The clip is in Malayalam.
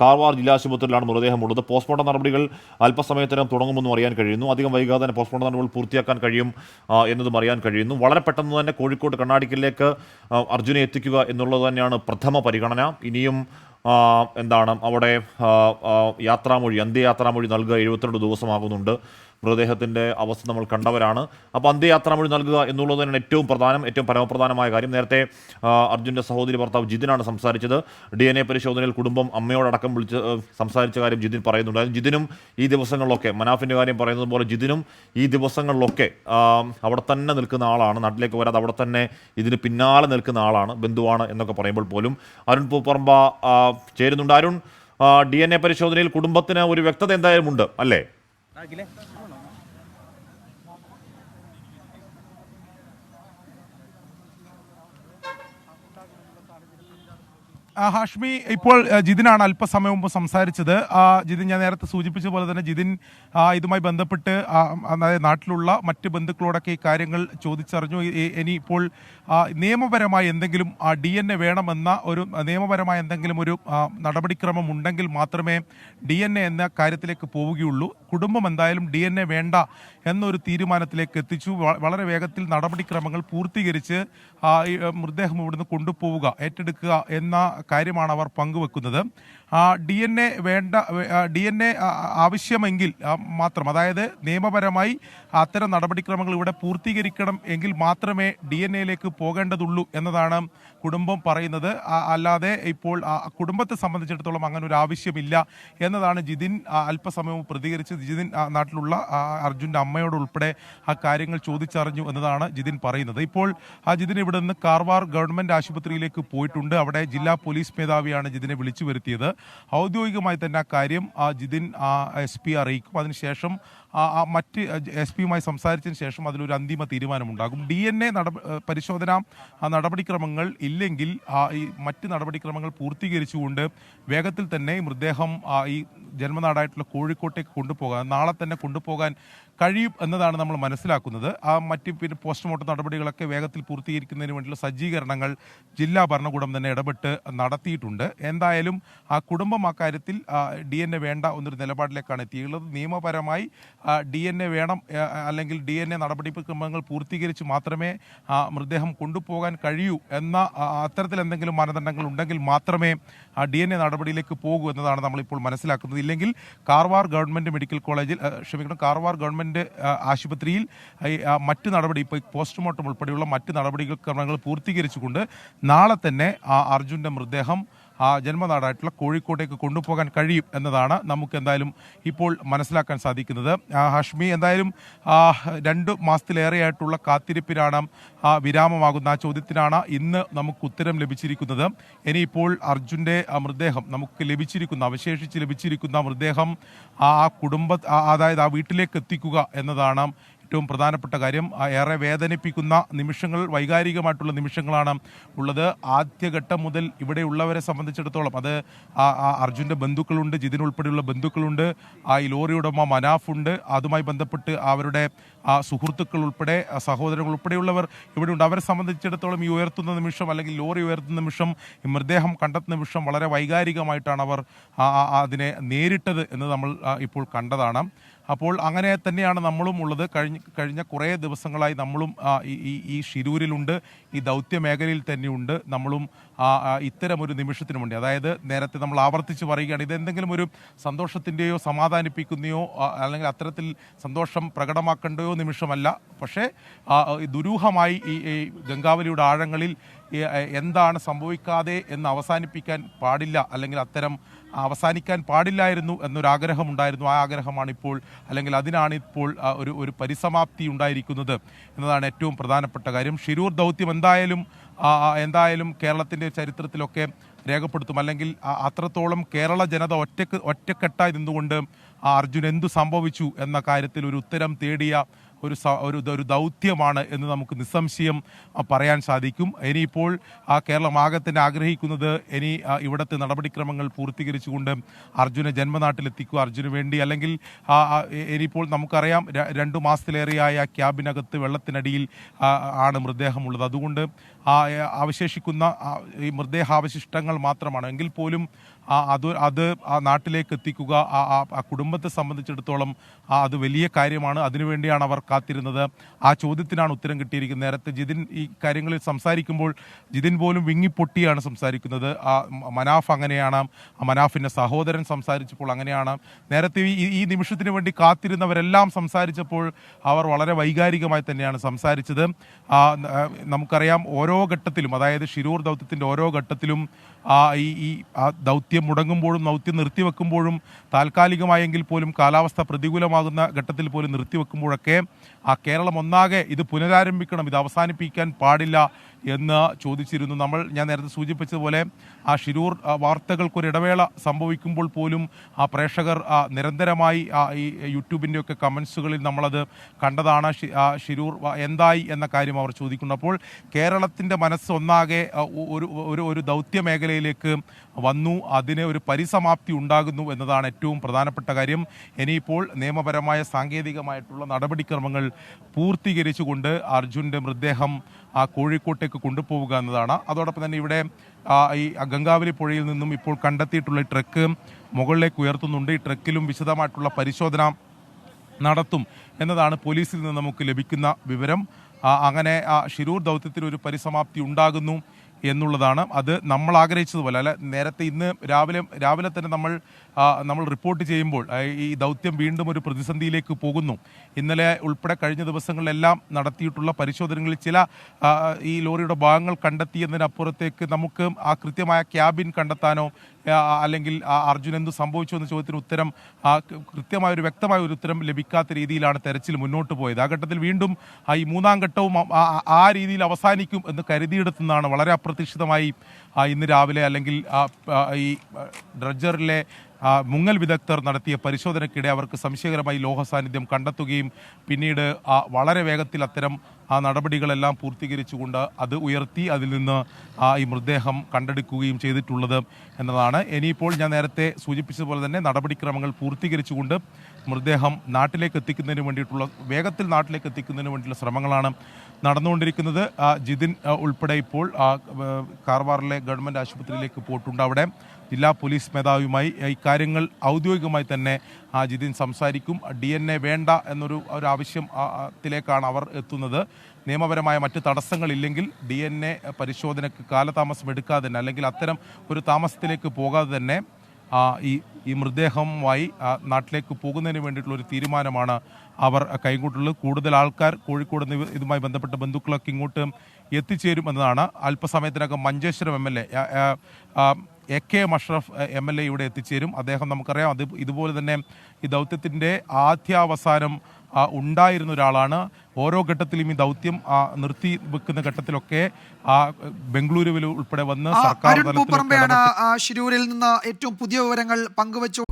കാർവാർ ജില്ലാ ആശുപത്രിയിലാണ് മൃതദേഹം ഉള്ളത് പോസ്റ്റ്മോർട്ടം നടപടികൾ അല്പസമയത്തിനകം തുടങ്ങുമെന്നും അറിയാൻ കഴിയുന്നു. അധികം വൈകാതെ തന്നെ പോസ്റ്റ്മോർട്ടം നടപടികൾ പൂർത്തിയാക്കാൻ കഴിയും എന്നതും അറിയാൻ കഴിയുന്നു. വളരെ പെട്ടെന്ന് തന്നെ കോഴിക്കോട് കണ്ണാടിക്കലിലേക്ക് അർജുനെ എത്തിക്കുക എന്നുള്ളത് തന്നെയാണ് പ്രഥമ പരിഗണന. ഇനിയും എന്താണ് അവിടെ യാത്രാമൊഴി അന്ത്യയാത്രാമൊഴി നൽകുക എഴുപത്തിരണ്ട് ദിവസമാകുന്നുണ്ട്. മൃതദേഹത്തിന്റെ അവസ്ഥ നമ്മൾ കണ്ടവരാണ്. അപ്പോൾ അന്ത്യയാത്രാമൊഴി നൽകുക എന്നുള്ളത് തന്നെയാണ് ഏറ്റവും പ്രധാനം ഏറ്റവും പരമപ്രധാനമായ കാര്യം. നേരത്തെ അർജുന്റെ സഹോദരി ഭർത്താവ് ജിതിനാണ് സംസാരിച്ചത്. ഡി എൻ എ പരിശോധനയിൽ കുടുംബം അമ്മയോടക്കം വിളിച്ച് സംസാരിച്ച കാര്യം ജിതിൻ പറയുന്നുണ്ട് ജിതിനും ഈ ദിവസങ്ങളിലൊക്കെ മനാഫിന്റെ കാര്യം പറയുന്നത് പോലെ ജിതിനും ഈ ദിവസങ്ങളിലൊക്കെ അവിടെ തന്നെ നിൽക്കുന്ന ആളാണ്. നാട്ടിലേക്ക് വരാതെ അവിടെ തന്നെ ഇതിന് പിന്നാലെ നിൽക്കുന്ന ആളാണ് ബന്ധുവാണ് എന്നൊക്കെ പറയുമ്പോൾ പോലും അരുൺ പൂപ്പറമ്പ ചേരുന്നുണ്ട്. അരുൺ ഡി എൻ എ പരിശോധനയിൽ കുടുംബത്തിന് ഒരു വ്യക്തത എന്തായാലും ഉണ്ട് അല്ലേ? ഹാഷ്മി ഇപ്പോൾ ജിതിനാണ് അല്പസമയം മുമ്പ് സംസാരിച്ചത്. ജിതിൻ ഞാൻ നേരത്തെ സൂചിപ്പിച്ച പോലെ തന്നെ ജിതിൻ ഇതുമായി ബന്ധപ്പെട്ട് അതായത് നാട്ടിലുള്ള മറ്റ് ബന്ധുക്കളോടൊക്കെ ഈ കാര്യങ്ങൾ ചോദിച്ചറിഞ്ഞു. ഇനി ഇപ്പോൾ നിയമപരമായി എന്തെങ്കിലും ഡി എൻ എ വേണമെന്ന ഒരു നിയമപരമായ എന്തെങ്കിലും ഒരു നടപടിക്രമം ഉണ്ടെങ്കിൽ മാത്രമേ ഡി എൻ എ എന്ന കാര്യത്തിലേക്ക് പോവുകയുള്ളൂ. കുടുംബം എന്തായാലും ഡി എൻ എ വേണ്ട എന്നൊരു തീരുമാനത്തിലേക്ക് എത്തിച്ചു. വളരെ വേഗത്തിൽ നടപടിക്രമങ്ങൾ പൂർത്തീകരിച്ച് മൃതദേഹം ഇവിടുന്ന് കൊണ്ടുപോവുക ഏറ്റെടുക്കുക എന്ന കാര്യമാണ് അവർ പങ്കുവെക്കുന്നത്. ഡി എൻ എ വേണ്ട ഡി എൻ എ ആവശ്യമെങ്കിൽ മാത്രം അതായത് നിയമപരമായി അത്തരം നടപടിക്രമങ്ങൾ ഇവിടെ പൂർത്തീകരിക്കണം എങ്കിൽ മാത്രമേ ഡി എൻ എയിലേക്ക് പോകേണ്ടതുള്ളൂ എന്നതാണ് കുടുംബം പറയുന്നത്. അല്ലാതെ ഇപ്പോൾ കുടുംബത്തെ സംബന്ധിച്ചിടത്തോളം അങ്ങനെ ഒരു ആവശ്യമില്ല എന്നതാണ് ജിതിൻ അല്പസമയവും പ്രതികരിച്ചത് ജിതിൻ നാട്ടിലുള്ള അർജുന്റെ അമ്മയോട് ഉൾപ്പെടെ ആ കാര്യങ്ങൾ ചോദിച്ചറിഞ്ഞു എന്നതാണ് ജിതിൻ പറയുന്നത്. ഇപ്പോൾ ആ ജിതിൻ ഇവിടെ നിന്ന് കാർവാർ ഗവൺമെന്റ് ആശുപത്രിയിലേക്ക് പോയിട്ടുണ്ട്. അവിടെ ജില്ലാ പോലീസ് മേധാവിയാണ് ജിതിനെ വിളിച്ചു വരുത്തിയത്. ഔദ്യോഗികമായി തന്നെ ആ കാര്യം ആ ജിതിൻ എസ് പി അറിയിക്കും. അതിനുശേഷം മറ്റ് എസ് പിയുമായി സംസാരിച്ചതിന് ശേഷം അതിലൊരു അന്തിമ തീരുമാനമുണ്ടാകും. ഡി എൻ എ പരിശോധന ആ, നടപടിക്രമങ്ങൾ ഇല്ലെങ്കിൽ ഈ മറ്റ് നടപടിക്രമങ്ങൾ പൂർത്തീകരിച്ചുകൊണ്ട് വേഗത്തിൽ തന്നെ മൃതദേഹം ഈ ജന്മനാടായിട്ടുള്ള കോഴിക്കോട്ടേക്ക് കൊണ്ടുപോകാൻ നാളെ തന്നെ കൊണ്ടുപോകാൻ കഴിയും എന്നതാണ് നമ്മൾ മനസ്സിലാക്കുന്നത്. ആ മറ്റ് പിന്നെ പോസ്റ്റ്മോർട്ടം നടപടികളൊക്കെ വേഗത്തിൽ പൂർത്തീകരിക്കുന്നതിന് വേണ്ടിയുള്ള സജ്ജീകരണങ്ങൾ ജില്ലാ ഭരണകൂടം തന്നെ ഇടപെട്ട് നടത്തിയിട്ടുണ്ട്. എന്തായാലും ആ കുടുംബം അക്കാര്യത്തിൽ ഡി എൻ എ വേണ്ട എന്നൊരു നിലപാടിലേക്കാണ് എത്തിയുള്ളത് നിയമപരമായി ഡി എൻ എ വേണം അല്ലെങ്കിൽ ഡി എൻ എ നടപടിക്രമങ്ങൾ പൂർത്തീകരിച്ച് മാത്രമേ ആ, മൃതദേഹം കൊണ്ടുപോകാൻ കഴിയൂ എന്ന അത്തരത്തിൽ എന്തെങ്കിലും മാനദണ്ഡങ്ങൾ ഉണ്ടെങ്കിൽ മാത്രമേ ആ ഡി എൻ എ നടപടിയിലേക്ക് പോകൂ എന്നതാണ് നമ്മളിപ്പോൾ മനസ്സിലാക്കുന്നത്. ഇല്ലെങ്കിൽ കാർവാർ ഗവൺമെന്റ് മെഡിക്കൽ കോളേജിൽ ക്ഷമിക്കണം കാർവാർ ഗവൺമെന്റ് ആശുപത്രിയിൽ മറ്റ് നടപടി ഇപ്പോൾ പോസ്റ്റ്മോർട്ടം ഉൾപ്പെടെയുള്ള മറ്റ് നടപടികൾ ക്രമങ്ങൾ പൂർത്തീകരിച്ചുകൊണ്ട് നാളെ തന്നെ ആ അർജുന്റെ മൃതദേഹം ആ ജന്മനാടായിട്ടുള്ള കോഴിക്കോട്ടേക്ക് കൊണ്ടുപോകാൻ കഴിയും എന്നതാണ് നമുക്ക് എന്തായാലും ഇപ്പോൾ മനസ്സിലാക്കാൻ സാധിക്കുന്നത്. ഹഷ്മി എന്തായാലും രണ്ട് മാസത്തിലേറെയായിട്ടുള്ള കാത്തിരിപ്പിനാണ് വിരാമമാകുന്ന ആ ചോദ്യത്തിനാണ് ഇന്ന് നമുക്ക് ഉത്തരം ലഭിച്ചിരിക്കുന്നത്. ഇനിയിപ്പോൾ അർജുന്റെ മൃതദേഹം നമുക്ക് ലഭിച്ചിരിക്കുന്ന അവശേഷിച്ച് ലഭിച്ചിരിക്കുന്ന മൃതദേഹം ആ കുടുംബ അതായത് ആ വീട്ടിലേക്ക് എത്തിക്കുക എന്നതാണ് ഏറ്റവും പ്രധാനപ്പെട്ട കാര്യം ഏറെ വേദനിപ്പിക്കുന്ന നിമിഷങ്ങൾ വൈകാരികമായിട്ടുള്ള നിമിഷങ്ങളാണ് ഉള്ളത്. ആദ്യഘട്ടം മുതൽ ഇവിടെയുള്ളവരെ സംബന്ധിച്ചിടത്തോളം അത് അർജുന്റെ ബന്ധുക്കളുണ്ട് ജിതിൻ ഉൾപ്പെടെയുള്ള ബന്ധുക്കളുണ്ട് ആ ഈ ലോറി ഉടമ മനാഫുണ്ട് അതുമായി ബന്ധപ്പെട്ട് അവരുടെ ആ സുഹൃത്തുക്കൾ ഉൾപ്പെടെ സഹോദരങ്ങൾ ഉൾപ്പെടെയുള്ളവർ ഇവിടെ ഉണ്ട്. അവരെ സംബന്ധിച്ചിടത്തോളം ഈ ഉയർത്തുന്ന നിമിഷം അല്ലെങ്കിൽ ലോറി ഉയർത്തുന്ന നിമിഷം ഈ മൃതദേഹം കണ്ടെത്തുന്ന നിമിഷം വളരെ വൈകാരികമായിട്ടാണ് അവർ അതിനെ നേരിട്ടത് എന്ന് നമ്മൾ ഇപ്പോൾ കണ്ടതാണ്. അപ്പോൾ അങ്ങനെ തന്നെയാണ് നമ്മളും ഉള്ളത്. കഴിഞ്ഞ കഴിഞ്ഞ കുറേ ദിവസങ്ങളായി നമ്മളും ഈ ഈ- ഷിരൂരിലുണ്ട് ഈ ദൗത്യ മേഖലയിൽ തന്നെയുണ്ട്. നമ്മളും ഇത്തരം ഒരു നിമിഷത്തിന് വേണ്ടി അതായത് നേരത്തെ നമ്മൾ ആവർത്തിച്ച് പറയുകയാണ് ഇതെന്തെങ്കിലും ഒരു സന്തോഷത്തിന്റെയോ സമാധാനിപ്പിക്കുന്നയോ അല്ലെങ്കിൽ അത്തരത്തിൽ സന്തോഷം പ്രകടമാക്കേണ്ടയോ നിമിഷമല്ല. പക്ഷേ ദുരൂഹമായി ഈ ഗംഗാവലിയുടെ ആഴങ്ങളിൽ എന്താണ് സംഭവിക്കാതെ എന്ന് അവസാനിപ്പിക്കാൻ പാടില്ല. അല്ലെങ്കിൽ അത്തരം അവസാനിക്കാൻ പാടില്ലായിരുന്നു എന്നൊരാഗ്രഹം ഉണ്ടായിരുന്നു ആ ആഗ്രഹമാണ് ഇപ്പോൾ അല്ലെങ്കിൽ അതിനാണ് ഇപ്പോൾ ഒരു ഒരു പരിസമാപ്തി ഉണ്ടായിരിക്കുന്നത് എന്നതാണ് ഏറ്റവും പ്രധാനപ്പെട്ട കാര്യം. ഷിരൂർ ദൗത്യം എന്തായാലും എന്തായാലും കേരളത്തിന്റെ ചരിത്രത്തിലൊക്കെ രേഖപ്പെടുത്തും. അല്ലെങ്കിൽ അത്രത്തോളം കേരള ജനത ഒറ്റയ്ക്ക് ഒറ്റക്കെട്ടായി നിന്നുകൊണ്ട് ആ അർജുൻ എന്തു സംഭവിച്ചു എന്ന കാര്യത്തിൽ ഒരു ഉത്തരം തേടിയ ഒരു ഒരു ഒരു ദൗത്യമാണ് എന്ന് നമുക്ക് നിസ്സംശയം പറയാൻ സാധിക്കും. ഇനിയിപ്പോൾ ആ കേരളം ആകത്തന്നെ തന്നെ ആഗ്രഹിക്കുന്നത് ഇനി ഇവിടുത്തെ നടപടിക്രമങ്ങൾ പൂർത്തീകരിച്ചുകൊണ്ട് അർജുനെ ജന്മനാട്ടിലെത്തിക്കുക അർജുന് വേണ്ടി. അല്ലെങ്കിൽ ഇനിയിപ്പോൾ നമുക്കറിയാം രണ്ടു മാസത്തിലേറെയായ ക്യാബിനകത്ത് വെള്ളത്തിനടിയിൽ ആണ് മൃതദേഹമുള്ളത്. അതുകൊണ്ട് അവശേഷിക്കുന്ന ഈ മൃതദേഹാവശിഷ്ടങ്ങൾ മാത്രമാണ്. എങ്കിൽ പോലും ആ അത് അത് ആ നാട്ടിലേക്ക് എത്തിക്കുക ആ ആ- കുടുംബത്തെ സംബന്ധിച്ചിടത്തോളം അത് വലിയ കാര്യമാണ്. അതിനുവേണ്ടിയാണ് അവർ കാത്തിരുന്നത്. ആ ചോദ്യത്തിനാണ് ഉത്തരം കിട്ടിയിരിക്കുന്നത്. നേരത്തെ ജിതിൻ ഈ കാര്യങ്ങളിൽ സംസാരിക്കുമ്പോൾ ജിതിൻ പോലും വിങ്ങിപ്പൊട്ടിയാണ് സംസാരിക്കുന്നത്. ആ മനാഫ് അങ്ങനെയാണ്. മനാഫിന്റെ സഹോദരൻ സംസാരിച്ചപ്പോൾ അങ്ങനെയാണ്. നേരത്തെ ഈ ഈ നിമിഷത്തിന് വേണ്ടി കാത്തിരുന്നവരെല്ലാം സംസാരിച്ചപ്പോൾ അവർ വളരെ വൈകാരികമായി തന്നെയാണ് സംസാരിച്ചത്. നമുക്കറിയാം ഓരോ ഘട്ടത്തിലും അതായത് ഷിരൂർ ദൗത്യത്തിന്റെ ഓരോ ഘട്ടത്തിലും ഈ ഈ ആ ദൗത്യം മുടങ്ങുമ്പോഴും ദൗത്യം നിർത്തിവെക്കുമ്പോഴും താൽക്കാലികമായെങ്കിൽ പോലും കാലാവസ്ഥ പ്രതികൂലമാകുന്ന ഘട്ടത്തിൽ പോലും നിർത്തിവെക്കുമ്പോഴൊക്കെ ആ കേരളം ഒന്നാകെ ഇത് പുനരാരംഭിക്കണം ഇത് അവസാനിപ്പിക്കാൻ പാടില്ല എന്ന് ചോദിച്ചിരുന്നു. നമ്മൾ ഞാൻ നേരത്തെ സൂചിപ്പിച്ചതുപോലെ ആ ഷിരൂർ വാർത്തകൾക്കൊരിടവേള സംഭവിക്കുമ്പോൾ പോലും ആ പ്രേക്ഷകർ നിരന്തരമായി ഈ യൂട്യൂബിന്റെയൊക്കെ കമൻസുകളിൽ നമ്മളത് കണ്ടതാണ്. ഷിരൂർ എന്തായി എന്ന കാര്യം അവർ ചോദിക്കുന്നു അപ്പോൾ കേരളത്തിന്റെ മനസ്സ് ഒന്നാകെ ഒരു ഒരു ഒരു ദൗത്യ മേഖലയിലേക്ക് വന്നു. അതിന് ഒരു പരിസമാപ്തി ഉണ്ടാകുന്നു എന്നതാണ് ഏറ്റവും പ്രധാനപ്പെട്ട കാര്യം. ഇനിയിപ്പോൾ നിയമപരമായ സാങ്കേതികമായിട്ടുള്ള നടപടിക്രമങ്ങൾ പൂർത്തീകരിച്ചുകൊണ്ട് അർജുന്റെ മൃതദേഹം കോഴിക്കോട്ടേക്ക് കൊണ്ടുപോവുക എന്നതാണ്. അതോടൊപ്പം തന്നെ ഇവിടെ ഈ ഗംഗാവലി പുഴയിൽ നിന്നും ഇപ്പോൾ കണ്ടെത്തിയിട്ടുള്ള ട്രക്ക് മുകളിലേക്ക് ഉയർത്തുന്നുണ്ട്. ഈ ട്രക്കിലും വിശദമായിട്ടുള്ള പരിശോധന നടത്തും എന്നതാണ് പോലീസിൽ നിന്ന് നമുക്ക് ലഭിക്കുന്ന വിവരം. അങ്ങനെ ആ ഷിരൂർ ദൗത്യത്തിന് ഒരു പരിസമാപ്തി ഉണ്ടാകുന്നു. എന്നുള്ളതാണ്. അത് നമ്മൾ ആഗ്രഹിച്ചതുപോലെ. അല്ല നേരത്തെ ഇന്ന് രാവിലെ രാവിലെ തന്നെ നമ്മൾ നമ്മൾ റിപ്പോർട്ട് ചെയ്യുമ്പോൾ ഈ ദൗത്യം വീണ്ടും ഒരു പ്രതിസന്ധിയിലേക്ക് പോകുന്നു. ഇന്നലെ ഉൾപ്പെടെ കഴിഞ്ഞ ദിവസങ്ങളിലെല്ലാം നടത്തിയിട്ടുള്ള പരിശോധനകളിൽ ചില ഈ ലോറിയുടെ ഭാഗങ്ങൾ കണ്ടെത്തിയതിനപ്പുറത്തേക്ക് നമുക്ക് ആ കൃത്യമായ ക്യാബിൻ കണ്ടെത്താനോ അല്ലെങ്കിൽ അർജുൻ എന്ത് സംഭവിച്ചു എന്ന ചോദ്യത്തിന് ഉത്തരം കൃത്യമായ ഒരു വ്യക്തമായ ഒരു ഉത്തരം ലഭിക്കാത്ത രീതിയിലാണ് തെരച്ചിൽ മുന്നോട്ട് പോയത്. ആ ഘട്ടത്തിൽ വീണ്ടും ഈ മൂന്നാം ഘട്ടവും ആ- രീതിയിൽ അവസാനിക്കും എന്ന് കരുതിയെടുത്തുന്നതാണ് വളരെ അപ്രതീക്ഷിതമായി ഇന്ന് രാവിലെ അല്ലെങ്കിൽ ഈ ഡ്രഡ്ജറിലെ മുങ്ങൽ വിദഗ്ധർ നടത്തിയ പരിശോധനയ്ക്കിടെ അവർക്ക് സംശയകരമായി ലോഹ സാന്നിധ്യം കണ്ടെത്തുകയും പിന്നീട് വളരെ വേഗത്തിൽ അത്തരം ആ നടപടികളെല്ലാം പൂർത്തീകരിച്ചുകൊണ്ട് അത് ഉയർത്തി അതിൽ നിന്ന് ഈ മൃതദേഹം കണ്ടെടുക്കുകയും ചെയ്തിട്ടുള്ളത് എന്നതാണ്. ഇനിയിപ്പോൾ ഞാൻ നേരത്തെ സൂചിപ്പിച്ചതുപോലെ തന്നെ നടപടിക്രമങ്ങൾ പൂർത്തീകരിച്ചുകൊണ്ട് മൃതദേഹം നാട്ടിലേക്ക് എത്തിക്കുന്നതിന് വേണ്ടിയിട്ടുള്ള വേഗത്തിൽ നാട്ടിലേക്ക് എത്തിക്കുന്നതിന് വേണ്ടിയുള്ള ശ്രമങ്ങളാണ് നടന്നുകൊണ്ടിരിക്കുന്നത്. ജിതിൻ ഉൾപ്പെടെ ഇപ്പോൾ കാർവാറിലെ ഗവൺമെന്റ് ആശുപത്രിയിലേക്ക് പോയിട്ടുണ്ട്. അവിടെ ജില്ലാ പോലീസ് മേധാവിയുമായി ഇക്കാര്യങ്ങൾ ഔദ്യോഗികമായി തന്നെ ജിതിൻ സംസാരിക്കും. ഡി എൻ എ വേണ്ട എന്നൊരു ഒരു ആവശ്യം ആ, ആ, ത്തിലേക്കാണ് അവർ എത്തുന്നത്. നിയമപരമായ മറ്റ് തടസ്സങ്ങളില്ലെങ്കിൽ ഡി എൻ എ പരിശോധനയ്ക്ക് കാലതാമസം എടുക്കാതെ തന്നെ അല്ലെങ്കിൽ അത്തരം ഒരു താമസത്തിലേക്ക് പോകാതെ തന്നെ ഈ ഈ മൃതദേഹവുമായി നാട്ടിലേക്ക് പോകുന്നതിന് വേണ്ടിയിട്ടുള്ള ഒരു തീരുമാനമാണ് അവർ കൈകൊണ്ടുള്ളത്. കൂടുതൽ ആൾക്കാർ കോഴിക്കോട് ഇതുമായി ബന്ധപ്പെട്ട ബന്ധുക്കളൊക്കെ ഇങ്ങോട്ട് എത്തിച്ചേരും എന്നതാണ്. അല്പസമയത്തിനകം Manjeshwaram M L A A K Mashraf M L A ഇവിടെ എത്തിച്ചേരും. അദ്ദേഹം നമുക്കറിയാം അത് ഇതുപോലെ തന്നെ ഈ ദൗത്യത്തിന്റെ ആദ്യാവസാനം ഉണ്ടായിരുന്ന ഒരാളാണ്. ഓരോ ഘട്ടത്തിലും ഈ ദൗത്യം ആ, നിർത്തി വെക്കുന്ന ഘട്ടത്തിലൊക്കെ ആ ബംഗളൂരുവിൽ ഉൾപ്പെടെ വന്ന് സർക്കാർ ശിരൂരിൽ നിന്ന് ഏറ്റവും പുതിയ വിവരങ്ങൾ പങ്കുവച്ചു.